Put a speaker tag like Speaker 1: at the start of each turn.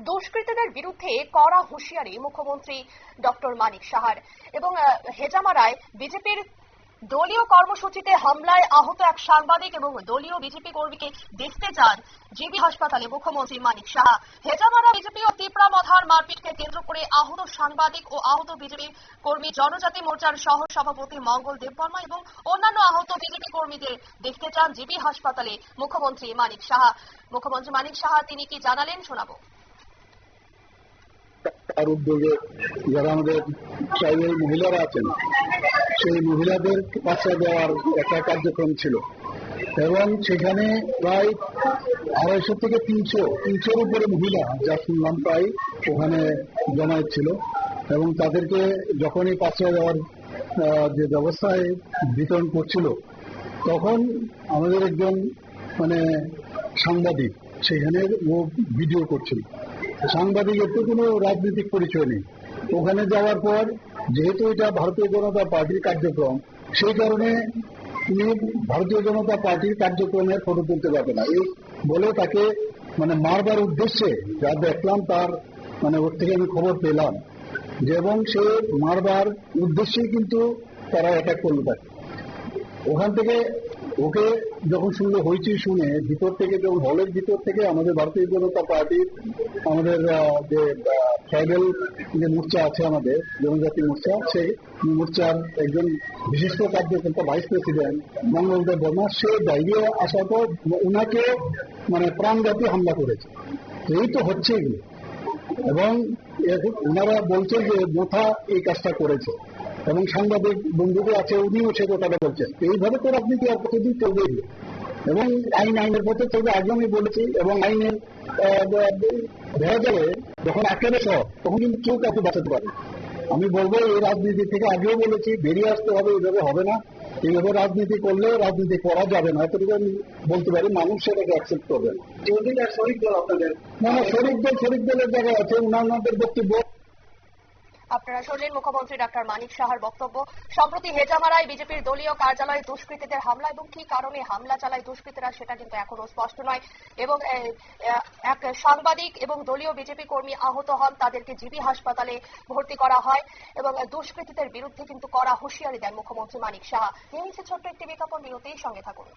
Speaker 1: দুষ্কৃতীদের বিরুদ্ধে কড়া হুঁশিয়ারি মুখ্যমন্ত্রী ডক্টর মানিক সাহার এবং হেজামারায় বিজেপির দলীয় কর্মসূচিতে হামলায় আহত এক সাংবাদিক এবং দলীয় বিজেপি কর্মীকে দেখতে যান জিবি হাসপাতালে মুখ্যমন্ত্রী মানিক সাহা। হেজামারা বিজেপি ও তিপ্রা মধার মারপিটকে কেন্দ্র করে আহত সাংবাদিক ও আহত বিজেপি কর্মী জনজাতি মোর্চার সহ সভাপতি মঙ্গল দেববর্মা এবং অন্যান্য আহত বিজেপি কর্মীদের দেখতে চান জিবি হাসপাতালে মুখ্যমন্ত্রী মানিক সাহা। মুখ্যমন্ত্রী মানিক সাহা, তিনি কি জানালেন? শোনাবো।
Speaker 2: তার উদ্যোগে যারা আমাদের ট্রাইবেল মহিলারা আছেন, সেই মহিলাদের বাচ্চা দেওয়ার একটা কার্যক্রম ছিল। এবং সেখানে প্রায় আড়াইশো থেকে তিনশো, তিনশোর উপরে মহিলা যা শুনলাম প্রায় ওখানে জমায়েত ছিল। এবং তাদেরকে যখনই পাঁচটা দেওয়ার যে ব্যবস্থায় বিতরণ করছিল, তখন আমাদের একজন মানে সাংবাদিক, সেখানে ও ভিডিও করছিল। সাংবাদিকের তো কোনো রাজনৈতিক পরিচয় নেই। ওখানে যাওয়ার পর, যেহেতু এটা ভারতীয় জনতা পার্টির কার্যক্রম, সেই কারণে তিনি ভারতীয় জনতা পার্টির কার্যক্রমের ফটো তুলতে পারবে না। এই বলে তাকে মানে মারবার উদ্দেশ্যে যা দেখলাম তার মানে ওর থেকে আমি খবর পেলাম এবং সে মারবার উদ্দেশ্যেই কিন্তু তারা অ্যাটাক করল তাকে। ওখান থেকে ওকে যখন শুনলো, হইচই শুনে ভিতর থেকে যখন হলের ভিতর থেকে আমাদের ভারতীয় জনতা পার্টির আমাদের যে ট্রাইবেল যে মোর্চা আছে আমাদের, জনজাতি মোর্চা, সেই মোর্চার একজন বিশিষ্ট কার্যকর্তা, ভাইস প্রেসিডেন্ট মঙ্গলদেব বর্মা, সে বাইরে আসার পর ওনাকে মানে প্রাণঘাতী হামলা করেছে। এই তো হচ্ছে এবং ওনারা বলছেন যে মোথা এই কাজটা করেছে। এবং সাংবাদিক বন্ধুদের আছে উনিও সে কথাটা বলছেন এইভাবে তো রাজনীতি আর কতদিন চলবে? এবং আইন আইনের পথে চলবে আগে আমি বলেছি এবং আইনের ধরা যাবে যখন একেবারে সব তখন কিন্তু কেউ কাউকে বাঁচাতে পারে আমি বলব এই রাজনীতি থেকে আগেও বলেছি বেরিয়ে আসতে হবে এইভাবে হবে না। এইভাবে রাজনীতি করলে রাজনীতি করা যাবে না। এতটুকু আমি বলতে পারি মানুষ সেটাকে অ্যাকসেপ্ট করবে না। শরিক দল আপনাদের? না না শরিক দল শরিক দলের জায়গায় আছে ওনাদের বক্তব্য
Speaker 1: আপনারা শুনলেন মুখ্যমন্ত্রী ডাক্তার মানিক সাহার বক্তব্য। সম্প্রতি হেজামারায় বিজেপির দলীয় কার্যালয়ে দুষ্কৃতীদের হামলা এবং কি কারণে হামলা চালায় দুষ্কৃতীরা সেটা কিন্তু এখনও স্পষ্ট নয়। এবং এক সাংবাদিক এবং দলীয় বিজেপি কর্মী আহত হন, তাদেরকে জিবি হাসপাতালে ভর্তি করা হয় এবং দুষ্কৃতীদের বিরুদ্ধে কিন্তু কড়া হুঁশিয়ারি দেন মুখ্যমন্ত্রী মানিক সাহা। নিয়ে ছোট্ট একটি বিজ্ঞাপন বিরতির সঙ্গে থাকুন।